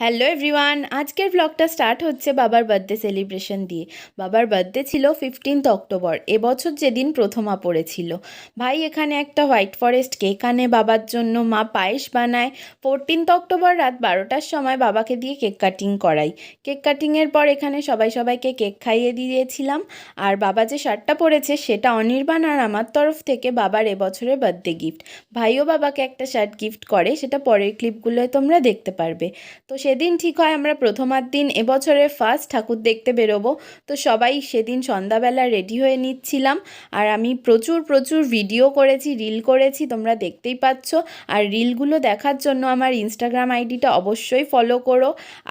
Hello everyone আজকের ব্লগটা start হচ্ছে বাবার বার্থডে সেলিব্রেশন দিয়ে। বাবার বার্থডে ছিল ফিফটিন্থ অক্টোবর এবছর যেদিন প্রথমা পড়েছিল। ভাই, এখানে একটা হোয়াইট ফরেস্ট কেক আনে, বাবার জন্য মা পায়েস বানায়। ফোরটিন্থ অক্টোবর রাত বারোটার সময় বাবাকে দিয়ে কেক কাটিং করাই। কেক কাটিংয়ের পর এখানে সবাই সবাইকে কেক খাইয়ে দিয়েছিলাম। আর বাবা যে শার্টটা পরেছে, সেটা অনির্বাণ আর আমার তরফ থেকে বাবার এবছরের বার্থডে গিফট ভাইও বাবাকে একটা শার্ট গিফট করে, সেটা পরের ক্লিপগুলোয় তোমরা দেখতে পারবে। তো সেদিন ঠিক হয় আমরা প্রথমার দিন, এবছরের ফার্স্ট ঠাকুর দেখতে বেরোবো। তো সবাই সেদিন সন্ধ্যাবেলা রেডি হয়ে নিচ্ছিলাম। আর আমি প্রচুর প্রচুর ভিডিও করেছি রিল করেছি, তোমরা দেখতেই পাচ্ছ। আর রিলগুলো দেখার জন্য আমার ইনস্টাগ্রাম আইডিটা অবশ্যই ফলো করো।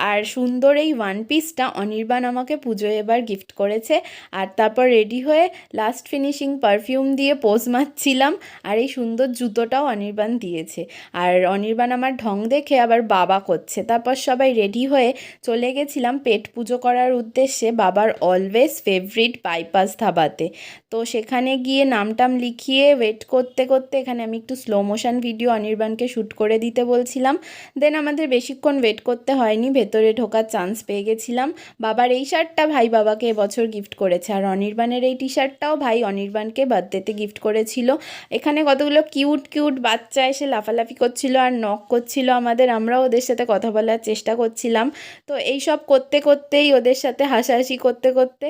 আর সুন্দর এই ওয়ান পিসটা অনির্বাণ আমাকে পুজোয় এবার গিফট করেছে। আর তারপর রেডি হয়ে লাস্ট ফিনিশিং পারফিউম দিয়ে পোজ মারছিলাম। আর এই সুন্দর জুতোটাও অনির্বাণ দিয়েছে। আর অনির্বাণ আমার ঢং দেখে আবার বাবা করছে। তারপর সবাই রেডি হয়ে চলে গেছিলাম পেট পুজো করার উদ্দেশ্যে বাবার অলওয়েজ ফেভারিট বাইপাস ধাবাতে। তো সেখানে গিয়ে নামটাম লিখিয়ে ওয়েট করতে করতে এখানে আমি একটু স্লো মোশন ভিডিও অনির্বাণকে শ্যুট করে দিতে বলছিলাম। দেন আমাদের বেশিক্ষণ ওয়েট করতে হয়নি, ভেতরে ঢোকার চান্স পেয়ে গেছিলাম। বাবার এই শার্টটা ভাই বাবাকে এবছর গিফট করেছে। আর অনির্বাণের এই টি শার্টটাও ভাই অনির্বাণকে বার্থডেতে গিফট করেছিল। এখানে কতগুলো কিউট কিউট বাচ্চা এসে লাফালাফি করছিল আর নক করছিল আমাদের। আমরাও ওদের সাথে কথা বলার চেষ্টা করছিলাম। তো এই সব করতে করতেই ওদের সাথে হাসাহাসি করতে করতে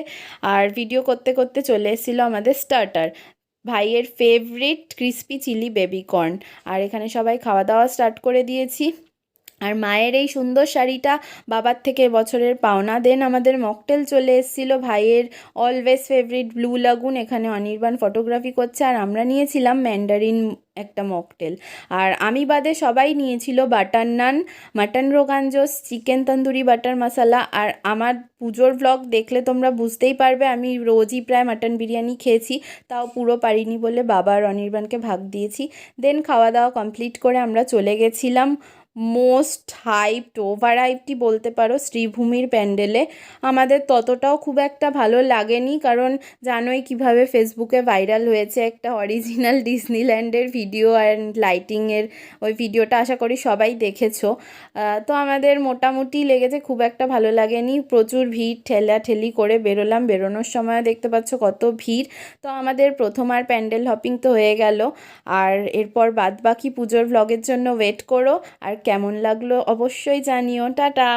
আর ভিডিও করতে করতে চলে এসেছিল আমাদের স্টার্টার ভাইয়ের favourite crispy chilli baby corn আর এখানে সবাই খাওয়া দাওয়া স্টার্ট করে দিয়েছি। আর মায়ের এই সুন্দর শাড়িটা বাবার থেকে বছরের পাওনা দেন। আমাদের মকটেল চলে এসেছিল। ভাইয়ের অলওয়েজ ফেভারিট ব্লু লাগুন এখানে অনির্বাণ ফটোগ্রাফি করছে। আর আমরা নিয়েছিলাম ম্যান্ডারিন একটা মকটেল। আর আমি বাদে সবাই নিয়েছিল butter naan mutton rogan josh chicken tandoori butter masala আর আমার পুজোর ব্লগ দেখলে তোমরা বুঝতেই পারবে, আমি রোজই প্রায় মাটন বিরিয়ানি খেয়েছি। তাও পুরো পারিনি বলে বাবা আর অনির্বাণকে ভাগ দিয়েছি। দেন খাওয়া দাওয়া কমপ্লিট করে আমরা চলে গেছিলাম। মোস্ট হাইপড ওভার হাইপটি বলতে পারো শ্রীভূমির প্যান্ডেলে। আমাদের ততটাও খুব একটা ভালো লাগেনি কারণ জানোই কীভাবে ফেসবুকে ভাইরাল হয়েছে একটা অরিজিনাল ডিজনিল্যান্ডের ভিডিও অ্যান্ড লাইটিংয়ের ওই ভিডিওটা আশা করি সবাই দেখেছ। তো আমাদের মোটামুটি লেগেছে, খুব একটা ভালো লাগেনি। প্রচুর ভিড় ঠেলা ঠেলি করে বেরোলাম। বেরোনোর সময় দেখতে পাচ্ছ কত ভিড়। তো আমাদের প্রথম আর প্যান্ডেল হপিং তো হয়ে গেল। আর এরপর বাদবাকি পুজোর ভ্লগের জন্য ওয়েট করো। আর কেমন লাগল অবশ্যই জানিও টাটা।